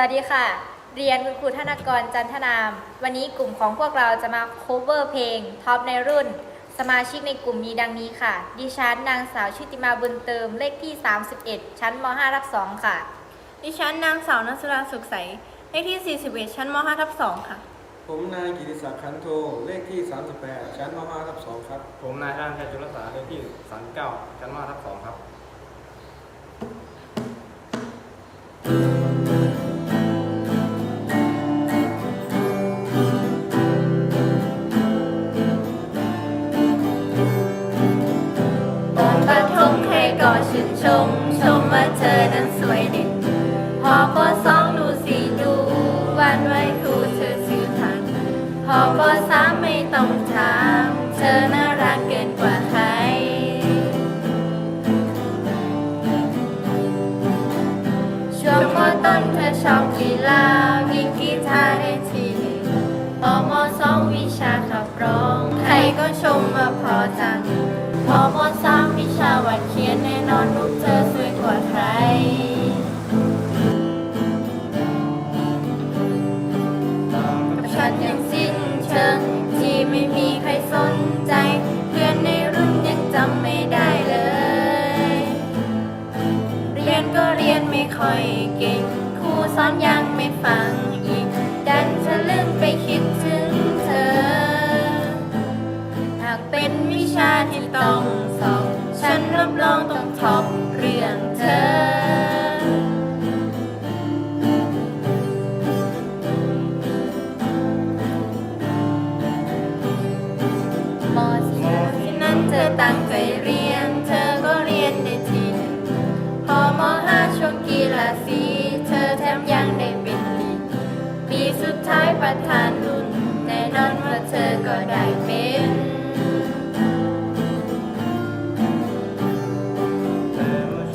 วัสดีค่ะ เรียนคุณครูธนกรจันทนาม วันนี้กลุ่มของพวกเราจะมา cover เพลงท็อปในรุ่น สมาชิกในกลุ่มมีดังนี้ค่ะ ดิฉันนางสาวชุติมาบุญเติมเลขที่ 31 ชั้นม5รับ2ค่ะ ดิฉันนางสาวนัสราสุขใส เลขที่ 41 ชั้นม 5 ทับ2ค่ะ ผมนายกิติศักดิ์ขันโทเลขที่ 38 ชั้นม 5 ทับ2ครับ ผมนายอานชัยจุลสาเลขที่39ชั้นมาทับ2ครับ ชม ชมว่าเธอนั้นสวยเด่นพอปสองดูสิดูวันไว้ครูเธอชื่อทันพอปสามไม่ต้องถามเธอน่ารักเกินกว่าใครช่วงมต้นเธอชอบกีฬาวิ่งกีตาร์ได้ทีหนึ่งพอมสองวิชาขับร้อง ใครก็ชมว่าพอจัง อยเก่งครูสอนยังไม่ฟังอีก ดันทะลึ่งไปคิดถึงเธอ หากเป็นวิชาที่ต้องสอบ ฉันรับรองต้องท็อปเรื่องเธอมอที่นั้นเธอตั้งใจเรียน ช่วงกีฬาสีเธอแถมยังได้เป็นลีดปีสุดท้ายประธานรุ่นแน่นอนว่าเธอก็ได้เป็น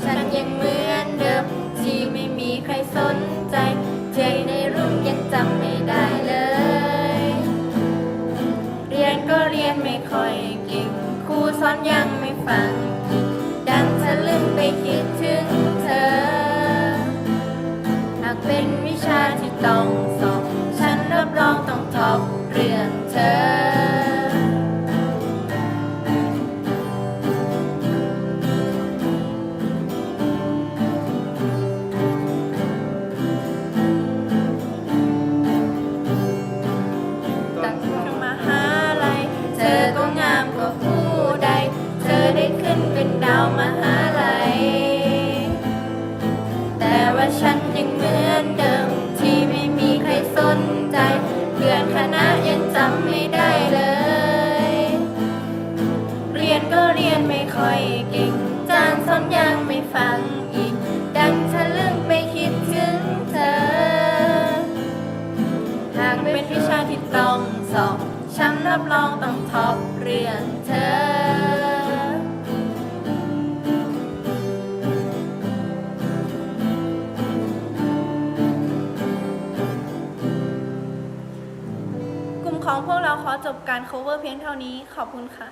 ฉันยังเหมือนเดิมที่ไม่มีใครสนใจเจในรุ่นยังจำไม่ได้เลย เรียนก็เรียนไม่ค่อยเก่งครูสอนยังไม่ฟังดันทะลึ่งไปคิดถึงเธอ เป็นวิชาที่ต้องสอบ ฉันรับรองต้องท็อปเรื่องเธอตั้งมหาลัยเธอก็งามกว่าผู้ใดเธอได้ขึ้นเป็นดาวมหาลัยแต่ว่าฉัน จำไม่ได้เลย เรียนก็เรียนไม่ค่อยเก่ง จานสอนยังไม่ฟังอีก ดังทะลึ่งไปคิดถึงเธอ หากเป็นวิชาที่ต้องสอบ ฉันรับรองต้องท็อปเรื่องเธอ ของพวกเราขอจบการ cover เพียงเท่านี้ ขอบคุณค่ะ